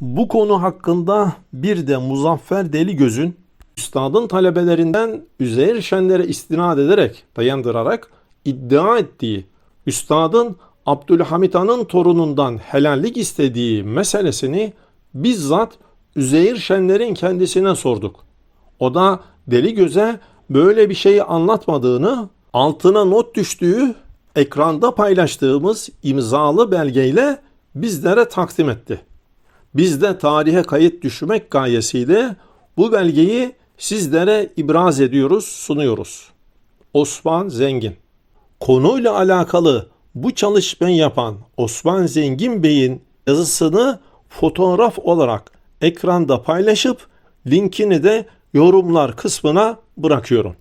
Bu konu hakkında bir de Muzaffer Deligöz'ün üstadın talebelerinden Üzeyir Şenler'e istinad ederek, dayandırarak iddia ettiği üstadın Abdülhamit Han'ın torunundan helallik istediği meselesini bizzat Üzeyir Şenler'in kendisine sorduk. O da Deli Göz'e böyle bir şeyi anlatmadığını, altına not düştüğü, ekranda paylaştığımız imzalı belgeyle bizlere takdim etti. Biz de tarihe kayıt düşürmek gayesiyle bu belgeyi sizlere ibraz ediyoruz, sunuyoruz. Osman Zengin Konuyla alakalı bu çalışmayı yapan Osman Zengin Bey'in yazısını fotoğraf olarak ekranda paylaşıp linkini de yorumlar kısmına bırakıyorum.